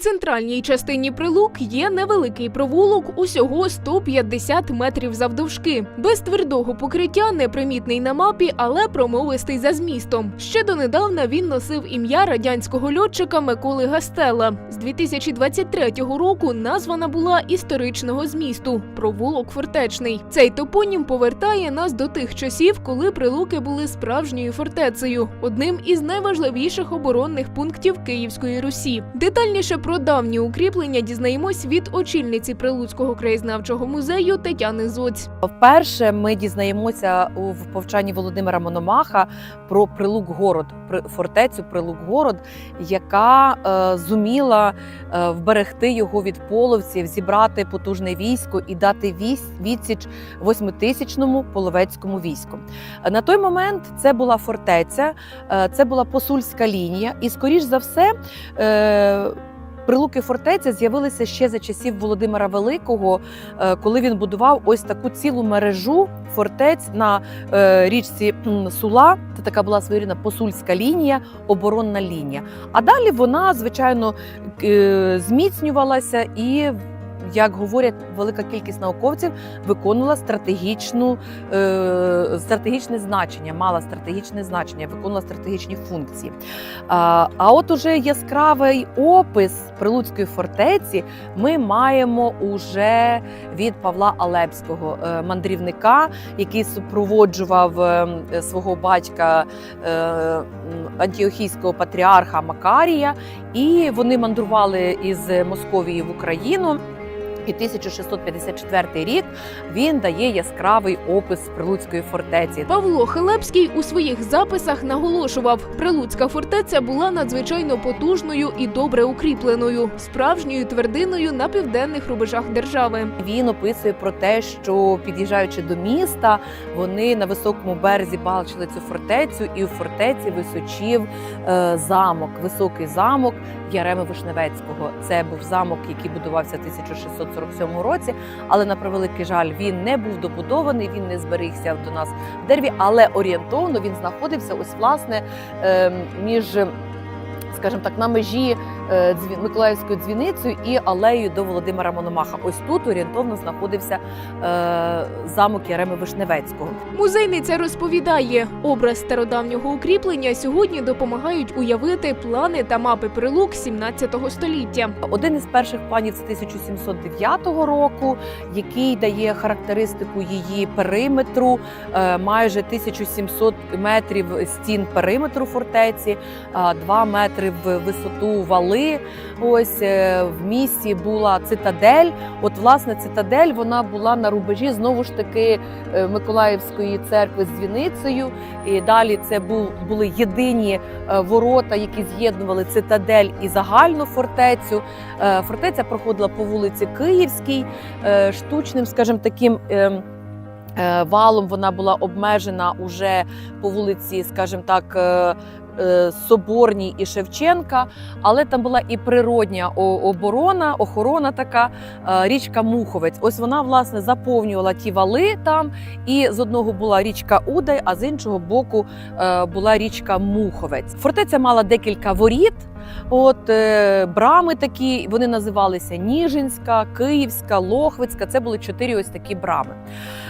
центральній частині прилук є невеликий провулок, усього 150 метрів завдовжки. Без твердого покриття, непримітний на мапі, але промовистий за змістом. Ще донедавна він носив ім'я радянського льотчика Миколи Гастела. З 2023 року названа була історичного змісту провулок Фортечний. Цей топонім повертає нас до тих часів, коли прилуки були справжньою фортецею, одним із найважливіших оборонних пунктів Київської Русі. Детальніше про давні укріплення дізнаємось від очільниці Прилуцького краєзнавчого музею Тетяни Зоць. Вперше ми дізнаємося в повчанні Володимира Мономаха про Прилук-город, фортецю Прилук-город, яка е, зуміла е, вберегти його від половців, зібрати потужне військо і дати відсіч восьмитисячному половецькому війську. На той момент це була фортеця, е, це була посульська лінія, і скоріш за все. Е, Прилуки фортеця з'явилися ще за часів Володимира Великого, е, коли він будував ось таку цілу мережу фортець на е, річці Сула. Це така була своєрідна посульська лінія, оборонна лінія. А далі вона, звичайно, е, зміцнювалася і. Як говорять велика кількість науковців, виконувала стратегічну е, стратегічне значення, мала стратегічне значення, виконувала стратегічні функції. А, а от уже яскравий опис Прилуцької фортеці ми маємо уже від Павла Алепського, е, мандрівника, який супроводжував е, свого батька е, антіохійського патріарха Макарія, і вони мандрували із Московії в Україну. І 1654 рік він дає яскравий опис Прилуцької фортеці. Павло Хелепський у своїх записах наголошував, Прилуцька фортеця була надзвичайно потужною і добре укріпленою, справжньою твердиною на південних рубежах держави. Він описує про те, що під'їжджаючи до міста, вони на високому березі бачили цю фортецю, і у фортеці височів е, замок, високий замок Яреми Вишневецького. Це був замок, який будувався 1600 1947 році. Але на превеликий жаль, він не був добудований, він не зберігся до нас в дереві, але орієнтовно він знаходився ось власне ем, між, скажімо так, на межі. Миколаївською дзвіницею і алеєю до Володимира Мономаха. Ось тут орієнтовно знаходився е, замок Яреми Вишневецького. Музейниця розповідає, образ стародавнього укріплення сьогодні допомагають уявити плани та мапи прилук 17 століття. Один із перших планів це 1709 року, який дає характеристику її периметру, е, майже 1700 метрів стін периметру фортеці, 2 метри в висоту вали. Ось е, в місті була цитадель. От власне цитадель вона була на рубежі знову ж таки е, Миколаївської церкви з дзвіницею. І далі це були єдині е, ворота, які з'єднували цитадель і загальну фортецю. Фортеця проходила по вулиці Київській, штучним, скажімо, таким. ем, Валом вона була обмежена уже по вулиці, скажімо так, Соборній і Шевченка, але там була і природня оборона, охорона така, е, річка Муховець. Ось вона власне заповнювала ті вали там, і з одного була річка Удай, а з іншого боку е, була річка Муховець. Фортеця мала декілька воріт. От е, брами такі, вони називалися Ніжинська, Київська, Лохвицька. Це були чотири ось такі брами.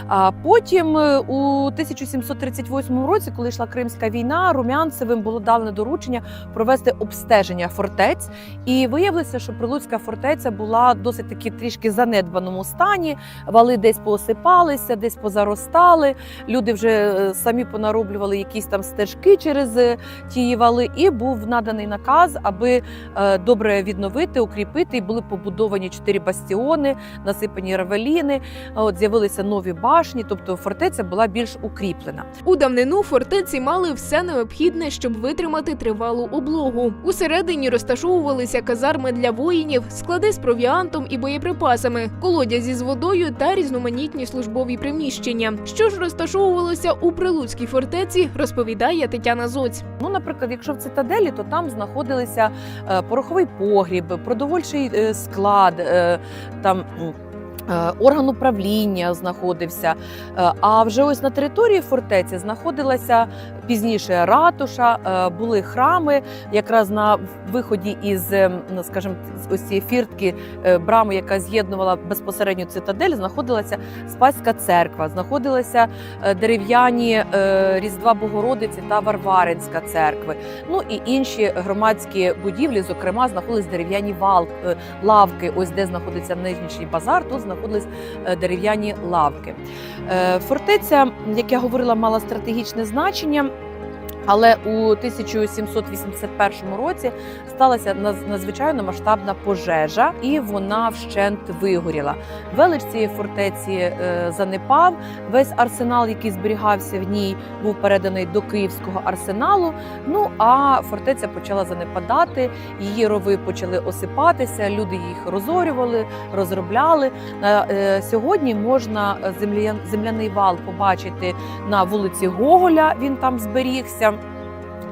А потім е, у 1738 році, коли йшла Кримська війна, Румянцевим було дане доручення провести обстеження фортець. І виявилося, що Прилуцька фортеця була досить таки трішки занедбаному стані. Вали десь поосипалися, десь позаростали. Люди вже е, самі понароблювали якісь там стежки через ті вали, і був наданий наказ, аби е, добре відновити, укріпити. І були побудовані чотири бастіони, насипані равеліни. От з'явилися нові башні, тобто фортеця була більш укріплена. У давнину фортеці мали все необхідне, щоб витримати тривалу облогу. Усередині розташовувалися казарми для воїнів, склади з провіантом і боєприпасами, колодязі з водою та різноманітні службові приміщення. Що ж розташовувалося у Прилуцькій фортеці, розповідає Тетяна Зоць. Ну, наприклад, якщо в цитаделі, то там знаходилися е, пороховий погріб, продовольчий е, склад, е, там. Е, Орган управління знаходився. Е, А вже ось на території фортеці знаходилася пізніше ратуша, е, були храми. Якраз на виході із, е, ну, скажімо, ось цієї фіртки брами, яка з'єднувала безпосередньо цитадель, знаходилася Спаська церква, знаходилися дерев'яні Різдва Богородиці та Варваринська церкви. Ну і інші громадські будівлі, зокрема, знаходились дерев'яні вал, лавки. Ось де знаходиться нижній базар, тут знаходились е, дерев'яні лавки. Е, Фортеця, як я говорила, мала стратегічне значення. Але у 1781 році сталася надзвичайно масштабна пожежа, і вона вщент вигоріла. Велич цієї фортеці е, занепав. Весь арсенал, який зберігався в ній, був переданий до Київського арсеналу. Ну а фортеця почала занепадати. Її рови почали осипатися. Люди їх розорювали, розробляли. На е, сьогодні можна е, земля, земляний вал побачити на вулиці Гоголя. Він там зберігся.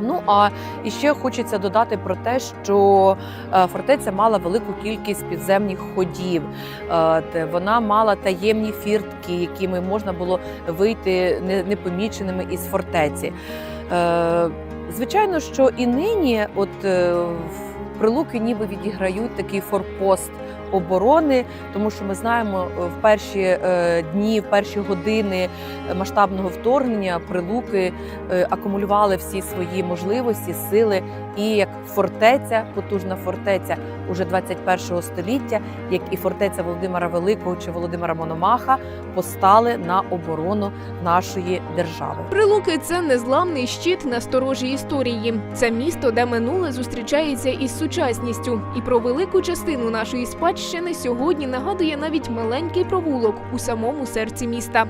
Ну а і ще хочеться додати про те, що е, фортеця мала велику кількість підземних ходів. Е, Вона мала таємні фіртки, якими можна було вийти не- непоміченими із фортеці. Е, Звичайно, що і нині, от в прилуки ніби відіграють такий форпост оборони, тому що ми знаємо, е, в перші е, дні, в перші години масштабного вторгнення прилуки е, акумулювали всі свої можливості, сили, і як фортеця, потужна фортеця уже 21 століття, як і фортеця Володимира Великого чи Володимира Мономаха, постали на оборону нашої держави. Прилуки це незламний щит на сторожі історії. Це місто, де минуле зустрічається із сучасністю. І про велику частину нашої спадщини сьогодні нагадує навіть маленький провулок у самому серці міста.